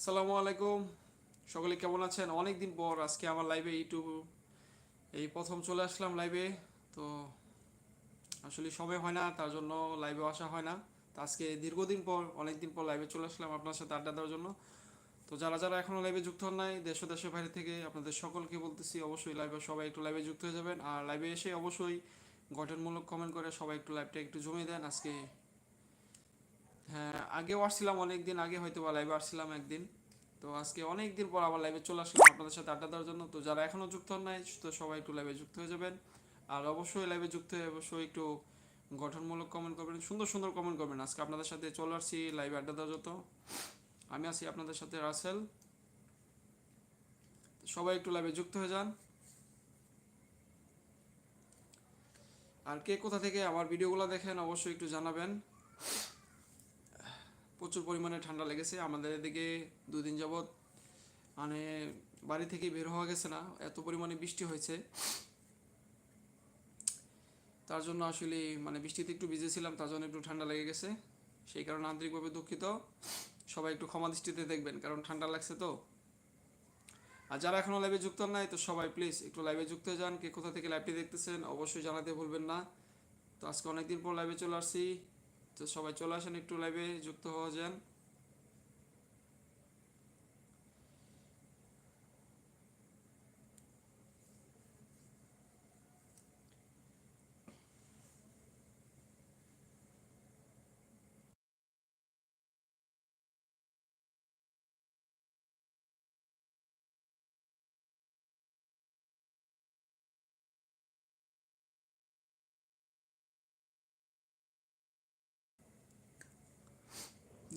আসসালামু আলাইকুম। সকলে কেমন আছেন? অনেক দিন পর আজকে আমার লাইভে ইউটিউব, এই প্রথম চলে আসলাম লাইভে তো আসলে সময় হয় না, তার জন্য লাইভে আসা হয় না। তো আজকে দীর্ঘদিন পর অনেক দিন পর লাইভে চলে আসলাম আপনার সাথে আড্ডা দেওয়ার জন্য। তো যারা যারা এখনও লাইভে যুক্ত হন নাই, দেশ দেশের বাইরে থেকে আপনাদের সকলকে বলতেছি, অবশ্যই লাইভে সবাই একটু লাইভে যুক্ত হয়ে যাবেন। আর লাইভে এসে অবশ্যই গঠনমূলক কমেন্ট করে সবাই একটু লাইভটা একটু জমিয়ে দেন। আজকে হ্যাঁ আগেও আসছিলাম অনেক দিন আগে হয়তো বা লাইভে আসছিলাম একদিন। তো আজকে অনেক দিন পর আবার লাইভে চলে আসলাম আপনাদের সাথে আড্ডা দেওয়ার জন্য। তো যারা এখনও যুক্ত হন নাই, তো সবাই একটু লাইভে যুক্ত হয়ে যাবেন। আর অবশ্যই লাইভে যুক্ত হয়ে অবশ্যই একটু গঠনমূলক কমেন্ট করবেন, সুন্দর সুন্দর কমেন্ট করবেন। আজকে আপনাদের সাথে চলে আসছি লাইভে আড্ডা দেওয়ার জন্য। আমি আছি আপনাদের সাথে রাসেল। সবাই একটু লাইভে যুক্ত হয়ে যান। আর কে কোথা থেকে আমার ভিডিওগুলো দেখেন, অবশ্যই একটু জানাবেন। প্রচুর পরিমাণে ঠান্ডা লেগেছে। আমাদের এদিকে দুদিন যাবৎ মানে বাড়ি থেকে বের হওয়া গেছে না, এত পরিমাণে বৃষ্টি হয়েছে। তার জন্য আসলে মানে বৃষ্টিতে একটু ভিজেছিলাম তার জন্য একটু ঠান্ডা লেগে গেছে। সেই কারণে আন্তরিকভাবে দুঃখিত। সবাই একটু ক্ষমা দৃষ্টিতে দেখবেন, কারণ ঠান্ডা লাগছে তো। আর যারা এখনও লাইভে যুক্ত নাই, তো সবাই প্লিজ একটু লাইভে যুক্ত হয়ে যান। কে কোথা থেকে লাইভটি দেখতেছেন, অবশ্যই জানাতে ভুলবেন না। তো আজকে অনেকদিন পর লাইভে চলে আসছি। তো সবাই চলে আসেন একটু লাইভে যুক্ত হওয়া যান।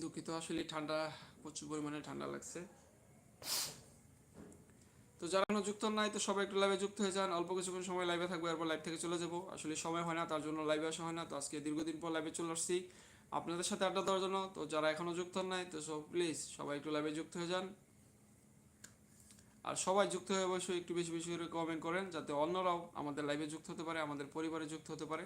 দুঃখিত, আসলে ঠান্ডা, প্রচুর পরিমাণে ঠান্ডা লাগছে। তো যারা এখনও যুক্ত নাই, তো সবাই একটু লাইভে যুক্ত হয়ে যান। অল্প কিছুক্ষণ সময় লাইভে থাকব, এরপর লাইভ থেকে চলে যাব। আসলে সময় হয় না, তার জন্য লাইভে আসা হয় না। তো আজকে দীর্ঘদিন পর লাইভে চলে আসছি। আপনাদের সাথে আড্ডা দেওয়ার জন্য, তো যারা এখনও যুক্ত নাই, তো সব প্লিজ সবাই একটু লাইভে যুক্ত হয়ে যান। আর সবাই যুক্ত হয়ে অবশ্যই একটু বেশি বেশি করে কমেন্ট করেন, যাতে অন্যরাও আমাদের লাইভে যুক্ত হতে পারে, আমাদের পরিবারে যুক্ত হতে পারে।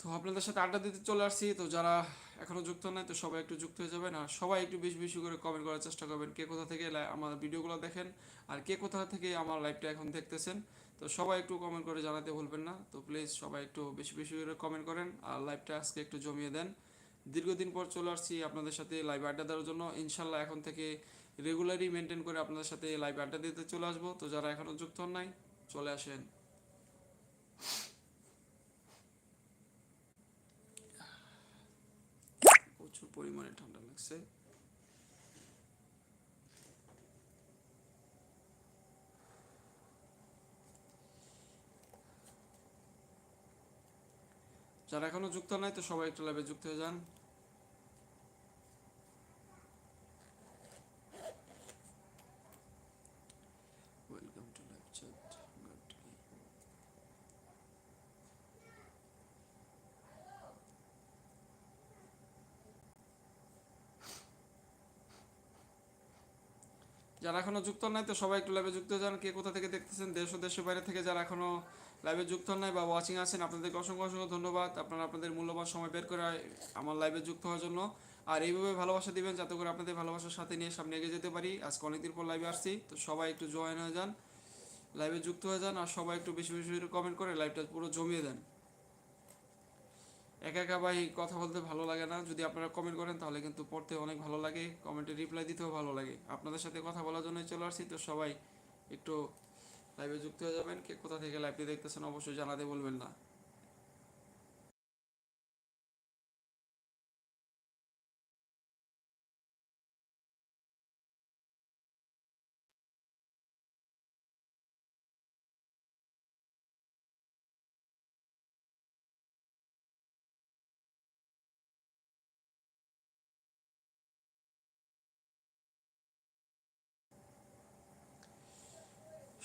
তো আপনাদের সাথে আড্ডা দিতে চলে আসছি। তো যারা এখনও যুক্ত নাই তো সবাই একটু যুক্ত হয়ে যাবেন। আর সবাই একটু বেশি বেশি করে কমেন্ট করার চেষ্টা করবেন, কে কোথা থেকে আমার ভিডিওগুলো দেখেন আর কে কোথা থেকে আমার লাইভটা এখন দেখতেছেন। তো সবাই একটু কমেন্ট করে জানাতে ভুলবেন না। তো প্লিজ সবাই একটু বেশি বেশি করে কমেন্ট করেন আর লাইভটা আজকে একটু জমিয়ে দেন। দীর্ঘদিন পর চলে আসছি আপনাদের সাথে লাইভ আড্ডা দেওয়ার জন্য। ইনশাল্লাহ এখন থেকে রেগুলারই মেনটেন করে আপনাদের সাথে লাইভ আড্ডা দিতে চলে আসব। তো যারা এখনও যুক্ত হন নাই চলে আসেন। প্রচুর পরিমাণে ঠান্ডা লাগছে যারা এখনও যুক্ত নাই, তো সবাই একটু লাইভে যুক্ত হয়ে যান। যারা এখনও যুক্ত নাই, তো সবাই একটু লাইভে যুক্ত যান। কে কোথা থেকে দেখতেছেন? দেশ ও দেশের বাইরে থেকে যারা এখনও লাইভে যুক্ত নাই বা ওয়াচিং আছেন, আপনাদেরকে অসংখ্য অসংখ্য ধন্যবাদ। আপনারা আপনাদের মূল্যবান সময় বের করে আমার লাইভে যুক্ত হওয়ার জন্য। আর এইভাবে ভালোবাসা দিবেন, যাতে করে আপনাদের ভালোবাসার সাথে নিয়ে সামনে এগিয়ে যেতে পারি। আজকে অনেকদিন পর লাইভে আসছি, তো সবাই একটু জয়েন হয়ে যান লাইভে যুক্ত হয়ে যান, আর সবাই একটু বেশি বেশি কমেন্ট করে লাইভটা পুরো জমিয়ে দেন। একা একা ভাই কথা বলতে ভালো লাগে না। যদি আপনারা কমেন্ট করেন তাহলে কিন্তু পড়তে অনেক ভালো লাগে কমেন্টে রিপ্লাই দিতেও ভালো লাগে। আপনাদের সাথে কথা বলার জন্যই চলে আসছি, তো সবাই একটু লাইভে যুক্ত হয়ে যাবেন। কে কোথা থেকে লাইভটি দেখতেছেন অবশ্যই জানাতে বলবেন না।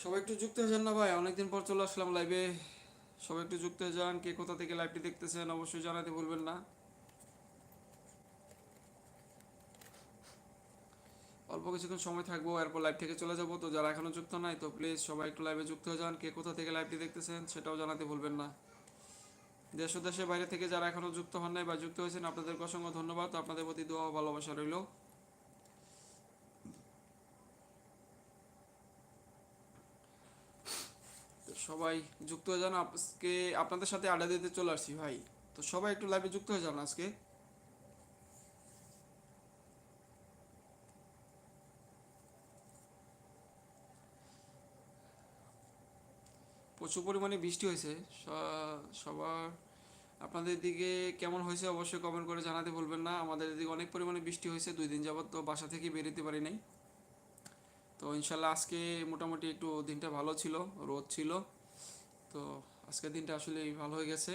সবাই একটু যুক্ত হয়ে যান না ভাই? অনেকদিন পর চলে আসলাম লাইভে সবাই একটু যুক্ত হয়ে যান, কে কোথা থেকে লাইভটি দেখতেছেন অবশ্যই জানাতে ভুলবেন না। অল্প কিছুক্ষণ সময় থাকব, এরপর লাইভ থেকে চলে যাব। তো যারা এখনও যুক্ত নাই, তো প্লিজ সবাই একটু লাইভে যুক্ত হয়ে যান, কে কোথা থেকে লাইভটি দেখতেছেন সেটাও জানাতে ভুলবেন না। দেশ ও দেশের বাইরে থেকে যারা এখনও যুক্ত হন নাই বা যুক্ত হয়েছেন, আপনাদেরকে অসংখ্য ধন্যবাদ। আপনাদের প্রতি দোয়া ভালোবাসা রইল। সবাই যুক্ত হয়ে যান। আজকে আপনাদের সাথে আড্ডা দিতে চলে আসছি ভাই। তো সবাই একটু লাইভে যুক্ত হয়ে যান আজকে। প্রচুর পরিমাণে বৃষ্টি হয়েছে। সবার আপনাদের দিকে কেমন হয়েছে অবশ্যই কমেন্ট করে জানাতে বলবেন না। আমাদের এদিকে অনেক পরিমাণে বৃষ্টি হয়েছে। দুই দিন যাবত তো বাসা থেকে বেরোতে পারি নাই। তো ইনশাল্লাহ আজকে মোটামুটি একটু দিনটা ভালো ছিল, রোদ ছিল। তো আজকের দিনটা আসলে ভালো হয়ে গেছে।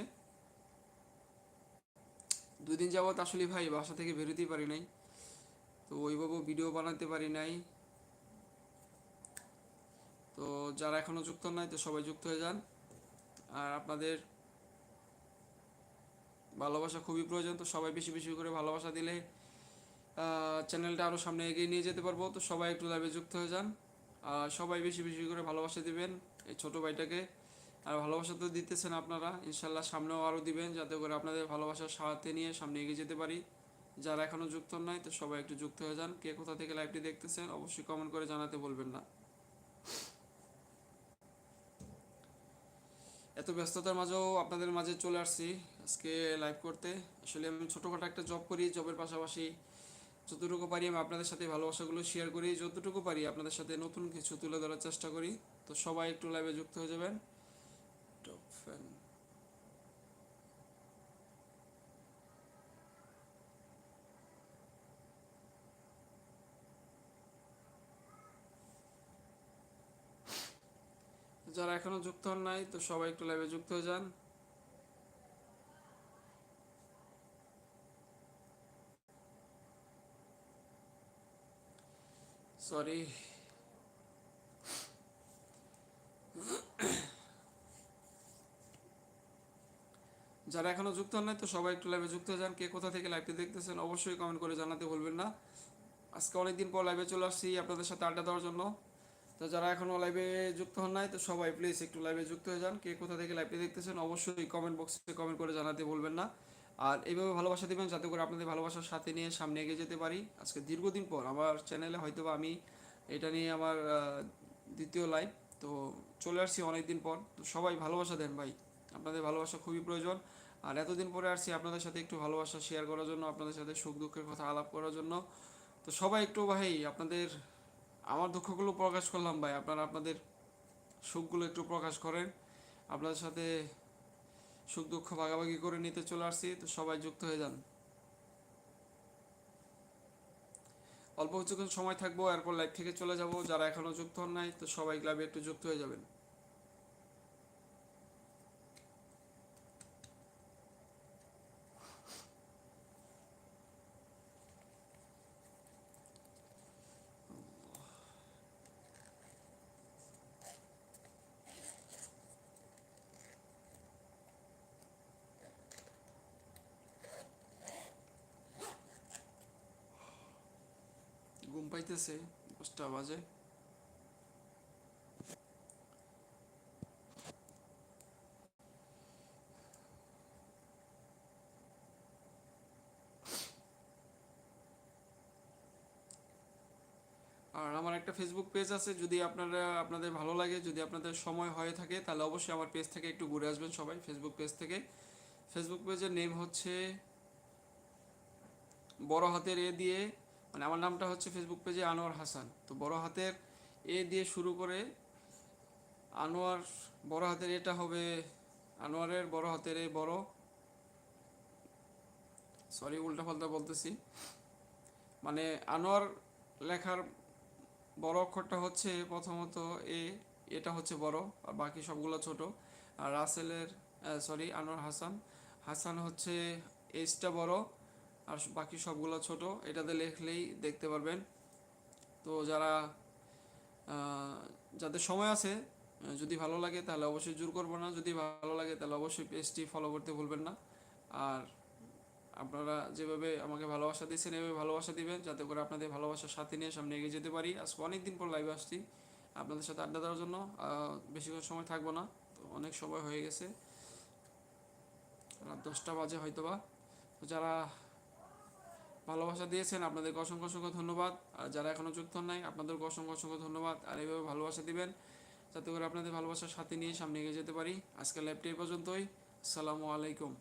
দুই দিন যাবত আসলে ভাই বাসা থেকে বেরোতেই পারি নাই। তো ওইভাবে ভিডিও বানাতে পারি নাই। তো যারা এখনও যুক্ত নাই, তো সবাই যুক্ত হয়ে যান। আর আপনাদের ভালোবাসা খুবই প্রয়োজন, তো সবাই বেশি বেশি করে ভালোবাসা দিলে চ্যানেলটা আরও সামনে এগিয়ে নিয়ে যেতে পারব। তো সবাই একটু লাইভে যুক্ত হয়ে যান। আর সবাই বেশি বেশি করে ভালোবাসা দিবেন এই ছোট ভাইটাকে। আর ভালোবাসা তো দিতেছেন আপনারা। ইনশাল্লাহ সামনেও আরও দিবেন যাতে করে আপনাদের ভালোবাসার সাথে নিয়ে সামনে এগিয়ে যেতে পারি। যারা এখনও যুক্ত নাই, তো সবাই একটু যুক্ত হয়ে যান। কে কোথা থেকে লাইভটি দেখতেছেন, অবশ্যই কমেন্ট করে জানাতে বলবেন না। এত ব্যস্ততার মাঝেও আপনাদের মাঝে চলে আসছি আজকে লাইভ করতে। আসলে আমি ছোটোখাটো একটা জব করি জবের পাশাপাশি যতটুকু পারি আমি আপনাদের সাথে ভালোবাসাগুলো শেয়ার করি। যতটুকু পারি আপনাদের সাথে নতুন কিছু তুলে ধরার চেষ্টা করি। তো সবাই একটু লাইভে যুক্ত হয়ে যাবেন। যারা এখনও যুক্ত হন নাই, তো সবাই একটু লাইভে যুক্ত হয়ে যান। সরি যারা এখনও যুক্ত হন নাই, তো সবাই একটু লাইভে যুক্ত যান। কে কোথা থেকে লাইভটি দেখতেছেন, অবশ্যই কমেন্ট করে জানাতে ভুলবেন না। আজকে অনেকদিন পর লাইভে চলে আসছি আপনাদের সাথে আড্ডা দেওয়ার জন্য। তো যারা এখনও লাইভে যুক্ত হন নাই, তো সবাই প্লিজ একটু লাইভে যুক্ত হয়ে যান। কে কোথা থেকে লাইভটি দেখতেছেন, অবশ্যই কমেন্ট বক্সে কমেন্ট করে জানাতে বলবেন না। আর এইভাবে ভালোবাসা দেবেন, যাতে করে আপনাদের ভালোবাসার সাথে নিয়ে সামনে এগিয়ে যেতে পারি। আজকে দীর্ঘদিন পর আমার চ্যানেলে হয়তো আমি এটা নিয়ে আমার দ্বিতীয় লাইভ তো চলে আসছি অনেক দিন পর। তো সবাই ভালোবাসা দেন ভাই। আপনাদের ভালোবাসা খুবই প্রয়োজন। আর এতদিন পরে আসছি আপনাদের সাথে একটু ভালোবাসা শেয়ার করার জন্য, আপনাদের সাথে সুখ দুঃখের কথা আলাপ করার জন্য। তো সবাই একটু ভাই, আপনাদের আমার দুঃখগুলো প্রকাশ করলাম ভাই। আপনারা আপনাদের সুখগুলো একটু প্রকাশ করেন। আপনাদের সাথে সুখ দুঃখ ভাগাভাগি করে নিতে চলে আসছি, তো সবাই যুক্ত হয়ে যান। অল্প কিছুক্ষণ সময় থাকব, এরপর লাইভ থেকে চলে যাব। যারা এখনও যুক্ত হন নাই, তো সবাই ক্লাবে একটু যুক্ত হয়ে যাবেন। ঘুম পাইতেছে, দশটা বাজে। আর আমার একটা ফেসবুক পেজ আছে, যদি আপনারা, আপনাদের ভালো লাগে, যদি আপনাদের সময় হয়ে থাকে, তাহলে অবশ্যই আমার পেজ থেকে একটু ঘুরে আসবেন সবাই ফেসবুক পেজ থেকে। ফেসবুক পেজের নেম হচ্ছে বড় হাতের এ দিয়ে মানে আমার নামটা হচ্ছে ফেসবুক পেজে আনোয়ার হাসান। তো বড় হাতের এ দিয়ে শুরু করে আনোয়ার, বড় হাতের এটা হবে আনোয়ারের, বড় হাতের এ বড়। সরি উল্টা পাল্টা বলতেছি। মানে আনোয়ার লেখার বড় অক্ষরটা হচ্ছে প্রথমত এ, এটা হচ্ছে বড়, আর বাকি সবগুলো ছোট। আর রাসেলের সরি আনোয়ার হাসান। হাসান হচ্ছে এইচটা বড়। আর বাকি সবগুলো ছোট, এটাতে লিখলেই দেখতে পারবেন। তো যারা যাদের সময় আছে যদি ভালো লাগে তাহলে অবশ্যই জোর করব না। যদি ভালো লাগে তাহলে অবশ্যই পেজটি ফলো করতে ভুলবেন না। আর আপনারা যেভাবে আমাকে ভালোবাসা দিচ্ছেন এভাবে ভালোবাসা দিবেন, যাতে করে আপনাদের ভালোবাসার সাথে নিয়ে সামনে এগিয়ে যেতে পারি। আজকে অনেক দিন পর লাইভে আসছি। আপনাদের সাথে আড্ডা দেওয়ার জন্য বেশিক্ষণ সময় থাকব না। তো অনেক সময় হয়ে গেছে। রাত দশটা বাজে হয়তোবা। তো যারা ভালোবাসা দিয়েছেন, আপনাদেরকে অসংখ্য অসংখ্য ধন্যবাদ। আর যারা এখনও যুক্ত নাই আপনাদেরকে অসংখ্য অসংখ্য ধন্যবাদ। আর এইভাবে ভালোবাসা দিবেন, যাতে করে আপনাদের ভালোবাসার সাথে নিয়ে সামনে এগিয়ে যেতে পারি। আজকের লাইভটি এই পর্যন্তই। আসসালামু আলাইকুম।